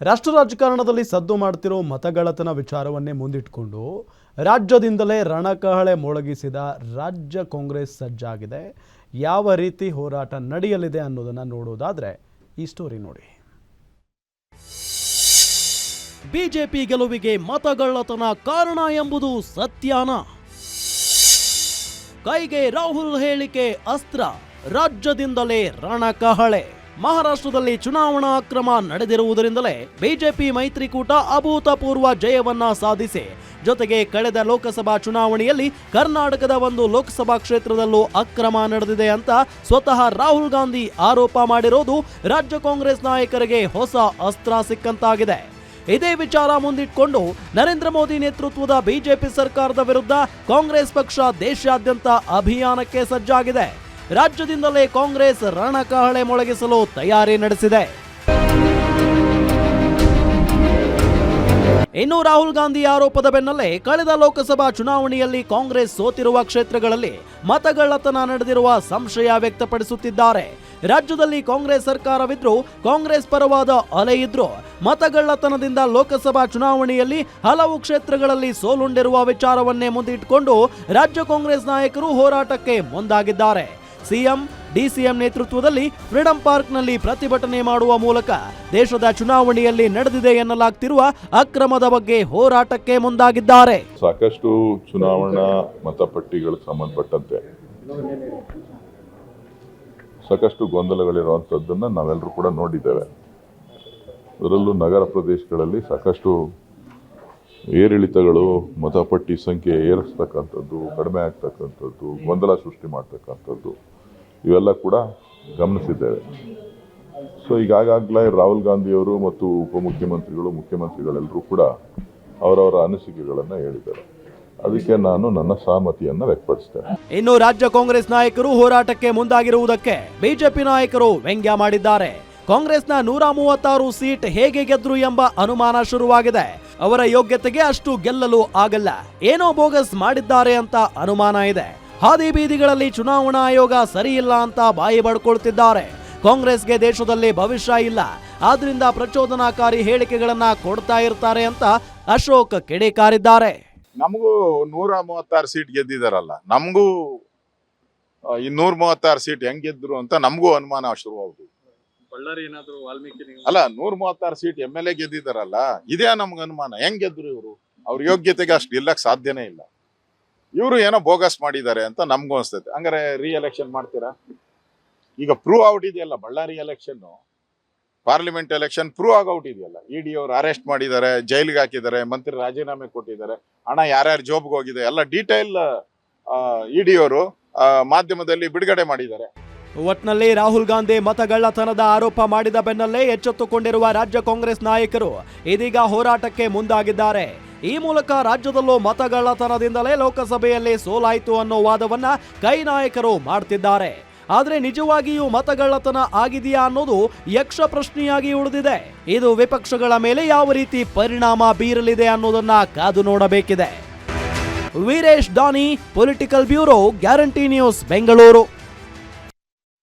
ರಾಷ್ಟ್ರ ರಾಜಕಾರಣದಲ್ಲಿ ಸದ್ದು ಮಾಡ್ತಿರೋ ಮತಗಳತನ ವಿಚಾರವನ್ನೇ ಮುಂದಿಟ್ಕೊಂಡು ರಾಜ್ಯದಿಂದಲೇ ರಣಕಹಳೆ ಮೊಳಗಿಸಿದ ರಾಜ್ಯ ಕಾಂಗ್ರೆಸ್ ಸಜ್ಜಾಗಿದೆ. ಯಾವ ರೀತಿ ಹೋರಾಟ ನಡೆಯಲಿದೆ ಅನ್ನೋದನ್ನು ನೋಡೋದಾದರೆ ಈ ಸ್ಟೋರಿ ನೋಡಿ. ಬಿಜೆಪಿ ಗೆಲುವಿಗೆ ಮತಗಳ್ಳತನ ಕಾರಣ ಎಂಬುದು ಸತ್ಯಾನ. ಕೈಗೆ ರಾಹುಲ್ ಹೇಳಿಕೆ ಅಸ್ತ್ರ, ರಾಜ್ಯದಿಂದಲೇ ರಣಕಹಳೆ. ಮಹಾರಾಷ್ಟ್ರದಲ್ಲಿ ಚುನಾವಣಾ ಅಕ್ರಮ ನಡೆದಿರುವುದರಿಂದಲೇ ಬಿಜೆಪಿ ಮೈತ್ರಿಕೂಟ ಅಭೂತಪೂರ್ವ ಜಯವನ್ನ ಸಾಧಿಸಿ, ಜೊತೆಗೆ ಕಳೆದ ಲೋಕಸಭಾ ಚುನಾವಣೆಯಲ್ಲಿ ಕರ್ನಾಟಕದ ಒಂದು ಲೋಕಸಭಾ ಕ್ಷೇತ್ರದಲ್ಲೂ ಅಕ್ರಮ ನಡೆದಿದೆ ಅಂತ ಸ್ವತಃ ರಾಹುಲ್ ಗಾಂಧಿ ಆರೋಪ ಮಾಡಿರೋದು ರಾಜ್ಯ ಕಾಂಗ್ರೆಸ್ ನಾಯಕರಿಗೆ ಹೊಸ ಅಸ್ತ್ರ ಸಿಕ್ಕಂತಾಗಿದೆ. ಇದೇ ವಿಚಾರ ಮುಂದಿಟ್ಕೊಂಡು ನರೇಂದ್ರ ಮೋದಿ ನೇತೃತ್ವದ ಬಿಜೆಪಿ ಸರ್ಕಾರದ ವಿರುದ್ಧ ಕಾಂಗ್ರೆಸ್ ಪಕ್ಷ ದೇಶಾದ್ಯಂತ ಅಭಿಯಾನಕ್ಕೆ ಸಜ್ಜಾಗಿದೆ. ರಾಜ್ಯದಿಂದಲೇ ಕಾಂಗ್ರೆಸ್ ರಣಕಹಳೆ ಮೊಳಗಿಸಲು ತಯಾರಿ ನಡೆಸಿದೆ. ಇನ್ನು ರಾಹುಲ್ ಗಾಂಧಿ ಆರೋಪದ ಬೆನ್ನಲ್ಲೇ ಕಳೆದ ಲೋಕಸಭಾ ಚುನಾವಣೆಯಲ್ಲಿ ಕಾಂಗ್ರೆಸ್ ಸೋತಿರುವ ಕ್ಷೇತ್ರಗಳಲ್ಲಿ ಮತಗಳ್ಳತನ ನಡೆದಿರುವ ಸಂಶಯ ವ್ಯಕ್ತಪಡಿಸುತ್ತಿದ್ದಾರೆ. ರಾಜ್ಯದಲ್ಲಿ ಕಾಂಗ್ರೆಸ್ ಸರ್ಕಾರವಿದ್ರೂ ಕಾಂಗ್ರೆಸ್ ಪರವಾದ ಅಲೆ ಇದ್ರೂ ಮತಗಳ್ಳತನದಿಂದ ಲೋಕಸಭಾ ಚುನಾವಣೆಯಲ್ಲಿ ಹಲವು ಕ್ಷೇತ್ರಗಳಲ್ಲಿ ಸೋಲುಂಡಿರುವ ವಿಚಾರವನ್ನೇ ಮುಂದಿಟ್ಟುಕೊಂಡು ರಾಜ್ಯ ಕಾಂಗ್ರೆಸ್ ನಾಯಕರು ಹೋರಾಟಕ್ಕೆ ಮುಂದಾಗಿದ್ದಾರೆ. ಸಿಎಂ, ಡಿಸಿಎಂ ನೇತೃತ್ವದಲ್ಲಿ ಫ್ರೀಡಂ ಪಾರ್ಕ್ನಲ್ಲಿ ಪ್ರತಿಭಟನೆ ಮಾಡುವ ಮೂಲಕ ದೇಶದ ಚುನಾವಣೆಯಲ್ಲಿ ನಡೆದಿದೆ ಎನ್ನಲಾಗ್ತಿರುವ ಅಕ್ರಮದ ಬಗ್ಗೆ ಹೋರಾಟಕ್ಕೆ ಮುಂದಾಗಿದ್ದಾರೆ. ಸಾಕಷ್ಟು ಚುನಾವಣಾ ಮತಪಟ್ಟಿಗಳಿಗೆ ಸಂಬಂಧಪಟ್ಟಂತೆ ಸಾಕಷ್ಟು ಗೊಂದಲಗಳಿರುವಂಥದ್ದನ್ನ ನಾವೆಲ್ಲರೂ ಕೂಡ ನೋಡಿದ್ದೇವೆ. ಅದರಲ್ಲೂ ನಗರ ಪ್ರದೇಶಗಳಲ್ಲಿ ಸಾಕಷ್ಟು ಏರಿಳಿತಗಳು, ಮತಪಟ್ಟಿ ಸಂಖ್ಯೆ ಏರಿಸ್ತಕ್ಕಂಥದ್ದು, ಕಡಿಮೆ ಆಗ್ತಕ್ಕಂಥದ್ದು, ಗೊಂದಲ ಸೃಷ್ಟಿ ಮಾಡ್ತಕ್ಕಂಥದ್ದು. ಇವೆಲ್ಲ ಕೂಡ ಗಮನಿಸಿದ್ದೇವೆ. ಸೊ ಈಗಾಗಲೇ ರಾಹುಲ್ ಗಾಂಧಿಯವರು ಮತ್ತು ಉಪಮುಖ್ಯಮಂತ್ರಿಗಳು, ಮುಖ್ಯಮಂತ್ರಿಗಳೆಲ್ಲರೂ ಕೂಡ ಅವರವರ ಅನಿಸಿಕೆಗಳನ್ನು ಹೇಳಿದ್ದಾರೆ. ಅದಕ್ಕೆ ನಾನು ನನ್ನ ಸಹಮತಿಯನ್ನು ವ್ಯಕ್ತಪಡಿಸ್ತೇನೆ. ಇನ್ನು ರಾಜ್ಯ ಕಾಂಗ್ರೆಸ್ ನಾಯಕರು ಹೋರಾಟಕ್ಕೆ ಮುಂದಾಗಿರುವುದಕ್ಕೆ ಬಿಜೆಪಿ ನಾಯಕರು ವ್ಯಂಗ್ಯ ಮಾಡಿದ್ದಾರೆ. ಕಾಂಗ್ರೆಸ್ನ ನೂರ ಮೂವತ್ತಾರು ಸೀಟ್ ಹೇಗೆ ಗೆದ್ರು ಎಂಬ ಅನುಮಾನ ಶುರುವಾಗಿದೆ. ಅವರ ಯೋಗ್ಯತೆಗೆ ಅಷ್ಟು ಗೆಲ್ಲಲು ಆಗಲ್ಲ. ಏನೋ ಬೋಗಸ್ ಮಾಡಿದ್ದಾರೆ ಅಂತ ಅನುಮಾನ ಇದೆ. ಹಾದಿ ಬೀದಿಗಳಲ್ಲಿ ಚುನಾವಣಾ ಆಯೋಗ ಸರಿಯಿಲ್ಲ ಅಂತ ಬಾಯಿ ಬಡ್ಕೊಳ್ತಿದ್ದಾರೆ. ಕಾಂಗ್ರೆಸ್ಗೆ ದೇಶದಲ್ಲಿ ಭವಿಷ್ಯ ಇಲ್ಲ. ಆದ್ರಿಂದ ಪ್ರಚೋದನಾಕಾರಿ ಹೇಳಿಕೆಗಳನ್ನ ಕೊಡ್ತಾ ಇರ್ತಾರೆ ಅಂತ ಅಶೋಕ್ ಕಿಡಿಕಾರಿದ್ದಾರೆ. ನಮಗೂ ನೂರ ಮೂವತ್ತಾರು ಸೀಟ್ ಗೆದ್ದಿದಾರಲ್ಲ ನಮಗೂ ಈ ನೂರ ಮೂವತ್ತಾರು ಸೀಟ್ ಹೆಂಗ್ ಗೆದ್ರು ಅಂತ ನಮಗೂ ಅನುಮಾನ ಶುರುವಾಗ್ಬಿಟ್ಟು ಬಳ್ಳಾರಿ ಏನಾದ್ರು ವಾಲ್ಮೀಕಿ ಅಲ್ಲ ನೂರ ಮೂವತ್ತಾರು ಸೀಟ್ ಎಂ ಎಲ್ ಎ ಗೆದ್ದಿದಾರಲ್ಲ ಇದೇ ನಮ್ಗೆ ಅನುಮಾನ. ಹೆಂಗ್ ಗೆದ್ರು ಇವರು? ಅವ್ರ ಯೋಗ್ಯತೆಗೆ ಅಷ್ಟು ಗೆಲ್ಲಕ್ ಸಾಧ್ಯನೇ ಇಲ್ಲ. ಇವರು ಏನೋ ಬೋಗಸ್ ಮಾಡಿದ್ದಾರೆ ಅಂತ ನಮ್ಗೂ ಅನ್ಸ್ತೈತೆ. ಹಂಗಾರೆ ರೀ ಎಲೆಕ್ಷನ್ ಮಾಡ್ತೀರಾ? ಈಗ ಪ್ರೂವ್ ಔಟ್ ಇದೆಯಲ್ಲ, Ballari election parliament election prove ಆಗೌಟ್ ಇದೆಯಲ್ಲ. ಇ ಡಿ ಅವರು ಅರೆಸ್ಟ್ ಮಾಡಿದ್ದಾರೆ, ಜೈಲಿಗೆ ಹಾಕಿದ್ದಾರೆ, ಮಂತ್ರಿ ರಾಜೀನಾಮೆ ಕೊಟ್ಟಿದ್ದಾರೆ. ಹಣ ಯಾರ್ಯಾರು ಜಾಬ್ಗೆ ಹೋಗಿದೆ, ಎಲ್ಲ ಡೀಟೇಲ್ ಇ ಡಿ ಅವರು ಮಾಧ್ಯಮದಲ್ಲಿ ಬಿಡುಗಡೆ ಮಾಡಿದ್ದಾರೆ. ಒಟ್ನಲ್ಲಿ ರಾಹುಲ್ ಗಾಂಧಿ ಮತಗಳ್ಳತನದ ಆರೋಪ ಮಾಡಿದ ಬೆನ್ನಲ್ಲೇ ಎಚ್ಚೆತ್ತುಕೊಂಡಿರುವ ರಾಜ್ಯ ಕಾಂಗ್ರೆಸ್ ನಾಯಕರು ಇದೀಗ ಹೋರಾಟಕ್ಕೆ ಮುಂದಾಗಿದ್ದಾರೆ. ಈ ಮೂಲಕ ರಾಜ್ಯದಲ್ಲೂ ಮತಗಳ್ಳತನದಿಂದಲೇ ಲೋಕಸಭೆಯಲ್ಲಿ ಸೋಲಾಯಿತು ಅನ್ನೋ ವಾದವನ್ನ ಕೈ ನಾಯಕರು ಮಾಡ್ತಿದ್ದಾರೆ. ಆದರೆ ನಿಜವಾಗಿಯೂ ಮತಗಳ್ಳತನ ಆಗಿದೆಯಾ ಅನ್ನೋದು ಯಕ್ಷ ಪ್ರಶ್ನೆಯಾಗಿ ಉಳಿದಿದೆ. ಇದು ವಿಪಕ್ಷಗಳ ಮೇಲೆ ಯಾವ ರೀತಿ ಪರಿಣಾಮ ಬೀರಲಿದೆ ಅನ್ನೋದನ್ನ ಕಾದು ನೋಡಬೇಕಿದೆ. Veeresh Dani political bureau guarantee news Bengaluru